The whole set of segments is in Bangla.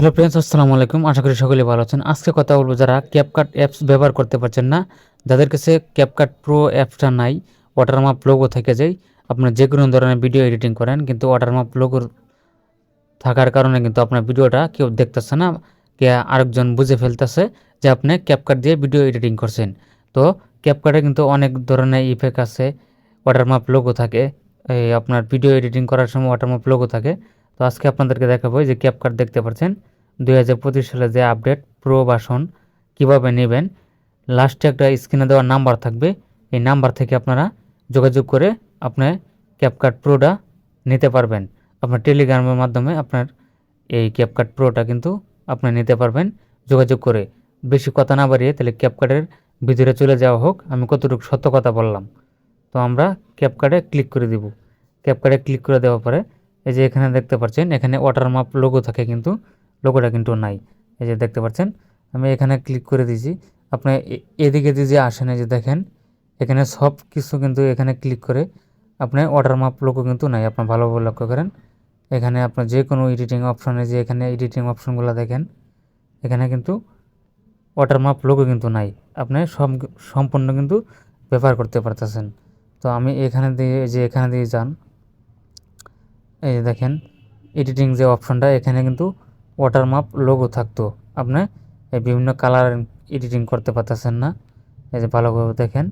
হ্যালো ফ্রেন্ডস, আসসালামু আলাইকুম। আশা করি সকলে ভালো আছেন। আজকে কথা বলব যারা ক্যাপকাট অ্যাপস ব্যবহার করতে পারছেন না, যাদের কাছে ক্যাপকাট প্রো অ্যাপসটা নাই ওয়াটারমাপ লোগো থেকে যায়, আপনার যে কোনো ধরনের ভিডিও এডিটিং করেন, কিন্তু ওয়াটারমাপ লোগো থাকার কারণে কিন্তু আপনার ভিডিওটা কেউ দেখতেছে না, কে আরেকজন বুঝে ফেলতেছে যে আপনি ক্যাপকাট দিয়ে ভিডিও এডিটিং করছেন। তো ক্যাপকাটে কিন্তু অনেক ধরনের ইফেক্ট আছে ওয়াটারমাপ লোগো থাকে, এই আপনার ভিডিও এডিটিং করার সময় ওয়াটারমাপ লোগো থাকে। তো আজকে আপনাদেরকে দেখাবো যে ক্যাপকাট দেখতে পাচ্ছেন। দুই হাজার পঁচিশ সালে যে আপডেট প্রো বাসন কীভাবে নেবেন লাস্টে একটা স্ক্রিনে দেওয়া নাম্বার থাকবে। এই নাম্বার থেকে আপনারা যোগাযোগ করে আপনার ক্যাপকাট প্রোটা নিতে পারবেন। আপনার টেলিগ্রামের মাধ্যমে আপনার এই ক্যাপকাট প্রোটা কিন্তু আপনি নিতে পারবেন। যোগাযোগ করে বেশি কথা না বাড়িয়ে তাহলে ক্যাপকাটের ভিতরে চলে যাওয়া হোক। আমি কতটুকু সত্য কথা বললাম। তো আমরা ক্যাপকাটে ক্লিক করে দিব। ক্যাপকাটে ক্লিক করে দেওয়ার পরে এই যে এখানে দেখতে পাচ্ছেন, এখানে ওয়াটারমাপ লোগো থাকে কিন্তু লোগোটা কিন্তু নাই। এই যে দেখতে পাচ্ছেন, আমি এখানে ক্লিক করে দিয়েছি। আপনি এদিকে দিয়ে যে আসেন, এই যে দেখেন, এখানে সব কিছু কিন্তু এখানে ক্লিক করে আপনার ওয়াটারমাপ লোগো কিন্তু নাই। আপনার ভালোভাবে লক্ষ্য করেন, এখানে আপনার যে কোনো এডিটিং অপশনে যে এখানে এডিটিং অপশনগুলো দেখেন, এখানে কিন্তু ওয়াটারমাপ লোগো কিন্তু নাই। আপনি সব সম্পূর্ণ কিন্তু ব্যবহার করতে পারতেছেন। তো আমি এখানে দিয়ে যে এখানে দিয়ে যান এই যে দেখেন এডিটিং যে অপশনটা এখানে কিন্তু ওয়াটারমাপ লোগো থাকতো। আপনি এই বিভিন্ন কালার এডিটিং করতে পারতেছেন না। এই যে ভালোভাবে দেখেন,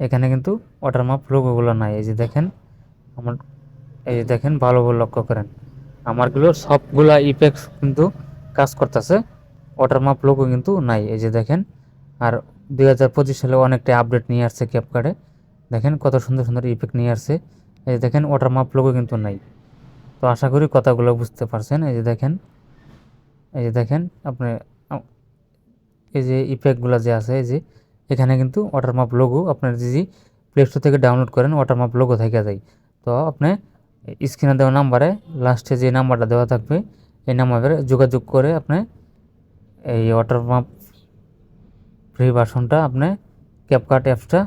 এখানে কিন্তু ওয়াটারমাপ লোগোগুলো নাই। এই যে দেখেন, আমার এই যে দেখেন, ভালোভাবে লক্ষ্য করেন। আমারগুলো সবগুলা ইফেক্টস কিন্তু কাজ করতেছে ওয়াটারমাপ লোগো কিন্তু নাই। এই যে দেখেন, আর দুই হাজার পঁচিশ সালে অনেকটা আপডেট নিয়ে আসছে ক্যাপকার্ডে দেখেন কত সুন্দর সুন্দর ইফেক্ট নিয়ে আসছে। এই যে দেখেন ওয়াটারমাপ লোগো কিন্তু নাই। তো আশা করি কথাগুলো বুঝতে পারছেন। এই যে দেখেন, এই যে দেখেন, আপনি এই যে ইফেক্টগুলো যে আছে, এই যে এখানে কিন্তু ওয়াটারমাপ লোগো আপনার যদি প্লে স্টোর থেকে ডাউনলোড করেন ওয়াটারমাপ লোগো থেকে যায়। তো আপনি স্ক্রিনে দেওয়া নাম্বারে লাস্টে যে নাম্বারটা দেওয়া থাকবে, এই নাম্বারে যোগাযোগ করে আপনি এই ওয়াটারমাপ ফ্রি ভার্সনটা আপনি ক্যাপকাট অ্যাপসটা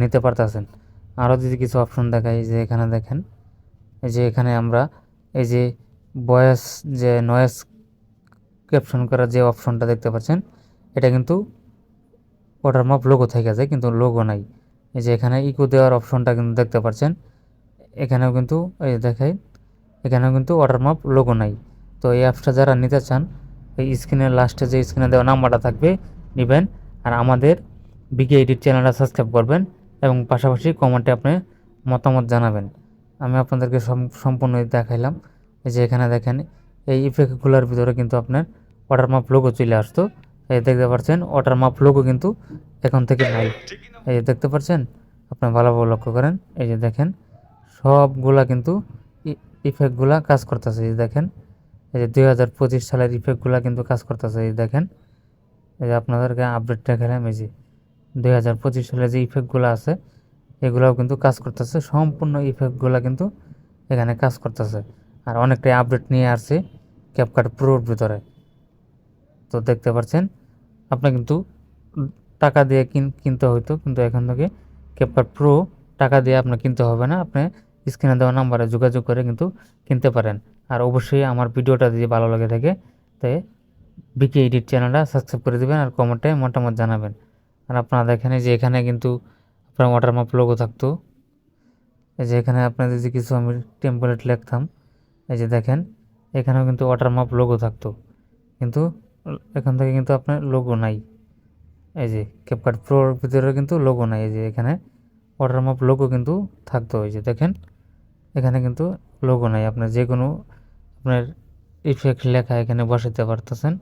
নিতে পারতেছেন। আরও যদি কিছু অপশন দেখাই যে এখানে দেখেন, এই যে এখানে আমরা এই যে ভয়েস যে নয়েস ক্যাপশন করার যে অপশনটা দেখতে পাচ্ছেন, এটা কিন্তু ওয়াটারমাপ লোগো থেকে যায়, কিন্তু লোগো নাই। এই যে এখানে ইকো দেওয়ার অপশনটা কিন্তু দেখতে পাচ্ছেন, এখানেও কিন্তু এই দেখাই এখানেও কিন্তু ওয়াটারমাপ লোগো নাই। তো এই অ্যাপসটা যারা নিতে চান, এই স্ক্রিনের লাস্টে যে স্ক্রিনে দেওয়া নাম্বারটা থাকবে, নেবেন। আর আমাদের বিকে এডিট চ্যানেলটা সাবস্ক্রাইব করবেন এবং পাশাপাশি কমেন্টে আপনি মতামত জানাবেন। আমি আপনাদেরকে সম- সম্পূর্ণ দেখাইলাম। এই যে এখানে দেখেন, এই ইফেক্টগুলোর ভিতরে কিন্তু আপনার ওয়াটার মাপ লোগো চলে আসতো। এই দেখতে পাচ্ছেন ওয়াটার মাপ লোগো কিন্তু এখন থেকে নাই। এই যে দেখতে পাচ্ছেন, আপনি ভালোভাবে লক্ষ্য করেন। এই যে দেখেন, সবগুলা কিন্তু ইফেক্টগুলা কাজ করতেছে। এই দেখেন, এই যে দুই হাজার পঁচিশ সালের ইফেক্টগুলা কিন্তু কাজ করতেছে। এই দেখেন, এই যে আপনাদেরকে আপডেট দেখালাম। এই যে দুই হাজার পঁচিশ সালে যে ইফেক্টগুলো আছে এগুলাও কিন্তু কাজ করতেছে। সম্পূর্ণ ইফেক্টগুলো কিন্তু এখানে কাজ করতেছে। আর অনেকটাই আপডেট নিয়ে আসছে ক্যাপকাট প্রোর ভিতরে। তো দেখতে পাচ্ছেন, আপনি কিন্তু টাকা দিয়ে কিন, কিনতে হইতো, কিন্তু এখান থেকে ক্যাপকাট প্রো টাকা দিয়ে আপনার কিনতে হবে না। আপনি স্ক্রিনে দেওয়া নাম্বারে যোগাযোগ করে কিন্তু কিনতে পারেন। আর অবশ্যই আমার ভিডিওটা যদি ভালো লাগে থাকে তাই বিকে এডিট চ্যানেলটা সাবস্ক্রাইব করে দেবেন আর কমেন্টে মতামত জানাবেন। আর আপনারা দেখেন যে এখানে কিন্তু আপনার ওয়াটারমাপ লোগো থাকতো। এই যে এখানে আপনাদের যে কিছু আমি টেম্পলেট লিখতাম, এই যে দেখেন, এখানেও কিন্তু ওয়াটারমাপ লোগো থাকতো। কিন্তু এখান থেকে কিন্তু আপনার লোগো নাই। এই যে ক্যাপকাট প্রোর ভিতরে কিন্তু লোগো নাই। এই যে এখানে ওয়াটারমাপ লোগো কিন্তু থাকতো। এই যে দেখেন, এখানে কিন্তু লোগো নাই। আপনার যে কোনো আপনার ইফেক্ট লেখা এখানে বসাতে পারতেছেন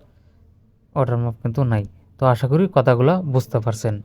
ওয়াটারমাপ কিন্তু নাই। তো আশা করি কথাগুলো বুঝতে পারছেন।